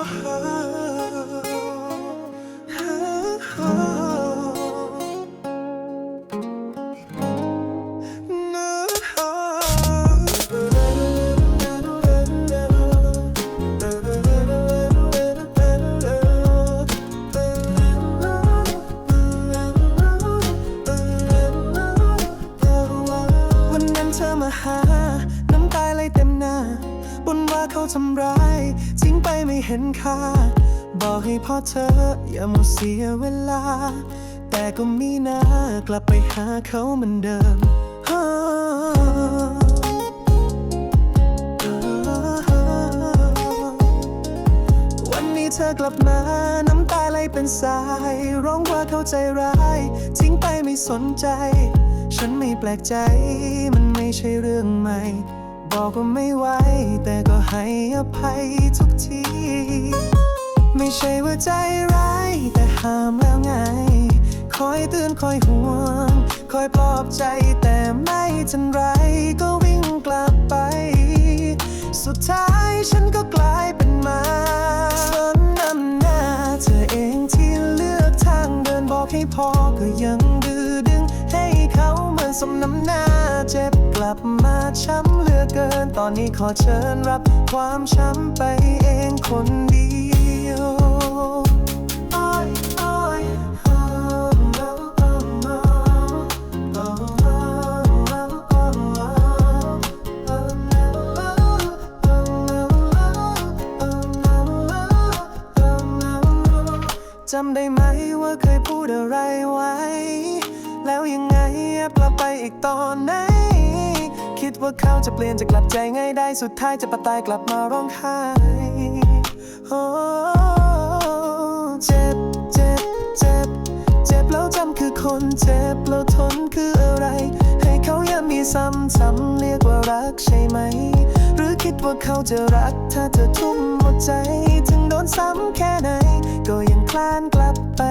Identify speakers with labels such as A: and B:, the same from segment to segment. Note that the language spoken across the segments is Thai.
A: 我恨 เขาทำร้ายทิ้งไปไม่เห็นค่า บอกให้พ่อเธออย่ามัวเสียเวลา แต่ก็มีหน้ากลับไปหาเขาเหมือนเดิมวันนี้เธอกลับมาน้ำตาไหลเป็นสาย ร้องว่าเขาใจร้าย ทิ้งไปไม่สนใจ ฉันไม่แปลกใจ มันไม่ใช่เรื่องใหม่ บอกว่าไม่ไหวแต่ก็ให้อภัยทุกที ไม่ใช่ว่าใจร้ายแต่ห้ามแล้วไง คอยเตือนคอยห่วง คอยปลอบใจแต่ไม่ทันไรก็วิ่งกลับไป สุดท้ายฉันก็กลายเป็นมาสนนำหน้าเธอเองที่เลือกทางเดินบอกให้พอก็ยัง สมน้ำหน้าเจ็บกลับมาช้ำเหลือเกิน ตอนนี้ขอเชิญรับความช้ำไปเองคนเดียวจำได้ไหมว่าเคยพูดอะไรไว้ แล้วยังไงกลับไปอีกตอนไหน คิดว่าเขาจะเปลี่ยนจะกลับใจง่ายได้สุดท้ายจะปะตายกลับมาร้องไห้โอ้เจ็บเจ็บเจ็บเจ็บแล้วจำคือคนเจ็บแล้วทนคืออะไร ให้เขาย้ำมีซ้ำซ้ำเรียกว่ารักใช่ไหม หรือคิดว่าเขาจะรัก ถ้าเธอทุ่มหมดใจ ถึงโดนซ้ำแค่ไหน ก็ยังคลานกลับไป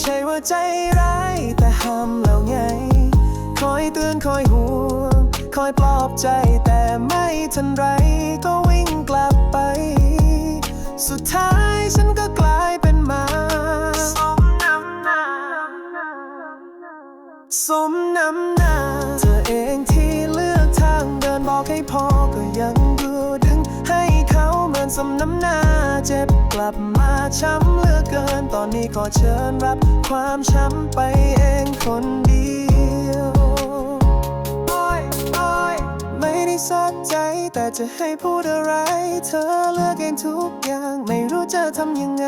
A: ใช่ว่าใจร้าย แต่ห้ามแล้วไง คอยเตือนคอยห่วง คอยปลอบใจแต่ไม่ทันไรก็วิ่งกลับไป สุดท้ายฉันก็กลายเป็นหมาสมน้ำหน้าสมน้ำหน้าเธอเองที่เลือกทางเดินบอกให้พอก็ยังดูดึงให้เขาเหมือนสมน้ำหน้า เจ็บกลับมาช้ำเหลือเกิน ตอนนี้ขอเชิญรับความช้ำไปเองคนเดียวโอ้ยโอ้ยไม่ได้สักใจ แต่จะให้พูดอะไร เธอเลือกเองทุกอย่าง ไม่รู้จะทำยังไง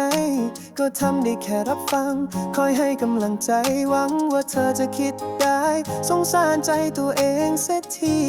A: ก็ทำได้แค่รับฟัง คอยให้กำลังใจหวังว่าเธอจะคิดได้ สงสารใจตัวเองเสียที